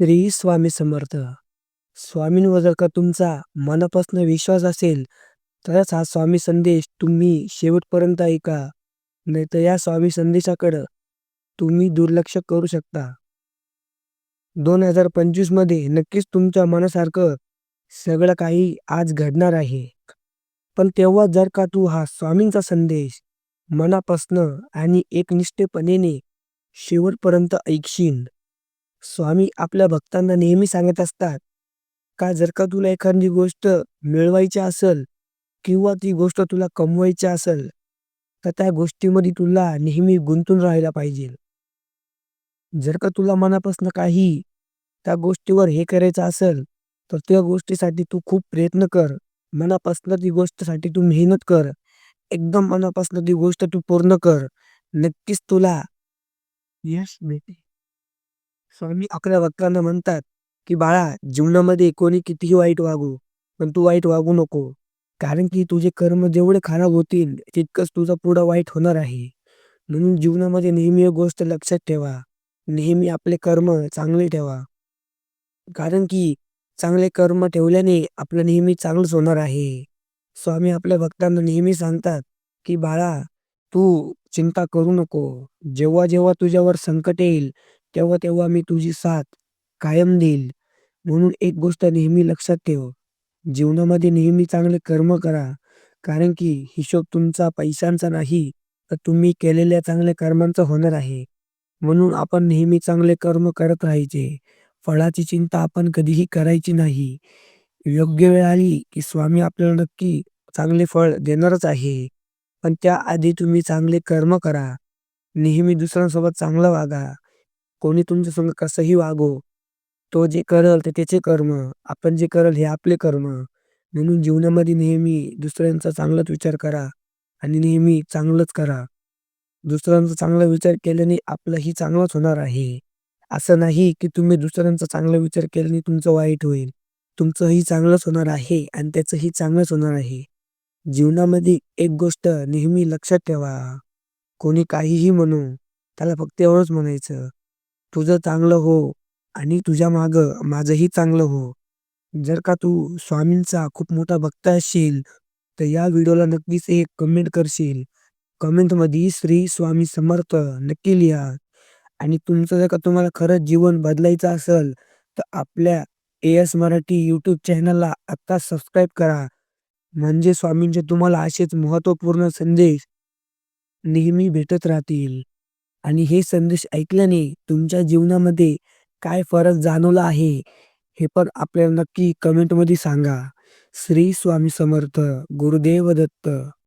श्री स्वामी समर्थ. स्वामींवर जर का तुमचा मनापासून विश्वास असेल तरच हा स्वामी संदेश तुम्ही शेवटपर्यंत ऐका. नाहीतर या स्वामी संदेशाकडं तुम्ही दुर्लक्ष करू शकता. दोन हजार पंचवीसमध्ये नक्कीच तुमच्या मनासारखं सगळं काही आज घडणार आहे. पण तेव्हा जर का तू हा स्वामींचा संदेश मनापासनं आणि एकनिष्ठपणेने शेवटपर्यंत ऐकशील स्वामी आपल्या भक्तांना नेहमी सांगत असतात का जर का तुला एखादी गोष्ट मिळवायची असेल किंवा ती गोष्ट तुला कमवायची असेल तर त्या गोष्टीमध्ये तुला नेहमी गुंतून राहायला पाहिजे. जर का तुला मनापासून काही त्या गोष्टीवर हे करायचं असेल तर त्या गोष्टीसाठी तू खूप प्रयत्न कर. मनापासून ती गोष्टीसाठी तू मेहनत कर. एकदम मनापासून ती गोष्ट तू पूर्ण कर. नक्कीच तुला यश भेटे स्वामी आपल्या भक्तांना म्हणतात की बाळा जीवनामध्ये कोणी कितीही वाईट वागू पण तू वाईट वागू नको. कारण की तुझे कर्म जेवढे खराब होतील तितकंच तुझं पुढं वाईट होणार आहे. म्हणून जीवनामध्ये नेहमी एक गोष्ट लक्षात ठेवा. नेहमी आपले कर्म चांगले ठेवा. कारण की चांगले कर्म ठेवल्याने आपलं नेहमी चांगलंच होणार आहे. स्वामी आपल्या भक्तांना नेहमी सांगतात की बाळा तू चिंता करू नको. जेव्हा जेव्हा तुझ्यावर संकट येईल तेव्हा तेव्हा मी तुझी साथ कायम देईल. म्हणून एक गोष्ट नेहमी लक्षात ठेव. जीवनामध्ये नेहमी चांगले कर्म करा. कारण की हिशोब तुमचा पैशांचा नाही तर तुम्ही केलेल्या चांगल्या कर्मांचा होणार आहे. म्हणून आपण नेहमी चांगले कर्म करत राहायचे. फळाची चिंता आपण कधीही करायची नाही. योग्य वेळ आली की स्वामी आपल्याला नक्की चांगले फळ देणारच आहे. पण त्याआधी तुम्ही चांगले कर्म करा. नेहमी दुसऱ्यांसोबत चांगलं वागा. कोणी तुमच्या संग कसंही वागो तो जे करल ते त्याचे कर्म आपण जे करल हे आपले कर्म. म्हणून जीवनामध्ये नेहमी दुसऱ्यांचा चांगलाच विचार करा आणि नेहमी चांगलंच करा. दुसऱ्यांचा चांगला विचार केल्याने आपलंही चांगलंच होणार आहे. असं नाही की तुम्ही दुसऱ्यांचा चांगला विचार केल्याने तुमचं वाईट होईल. तुमचंही चांगलंच होणार आहे आणि त्याचंही चांगलंच होणार आहे. जीवनामध्ये एक गोष्ट नेहमी लक्षात ठेवा. कोणी काहीही म्हणू त्याला फक्त एवढंच म्हणायचं. तुझं चांगलं हो आणि तुझ्या मागं माझंही चांगलं हो. जर का तू स्वामींचा खूप मोठा भक्त असशील तर या व्हिडिओला नक्कीच एक कमेंट करशील. कमेंटमध्ये श्री स्वामी समर्थ नक्की लिहा. आणि तुमचं जर का तुम्हाला खरंच जीवन बदलायचं असेल तर आपल्या ए एस मराठी यूट्यूब चॅनलला आत्ता सबस्क्राईब करा. म्हणजे स्वामींचे तुम्हाला असेच महत्त्वपूर्ण संदेश नेहमी भेटत राहतील. आणि हे संदेश ऐकल्याने तुमच्या जीवनामध्ये काय फरक जाणवला आहे हे पण आपल्याला नक्की कमेंटमध्ये सांगा. श्री स्वामी समर्थ गुरुदेव दत्त.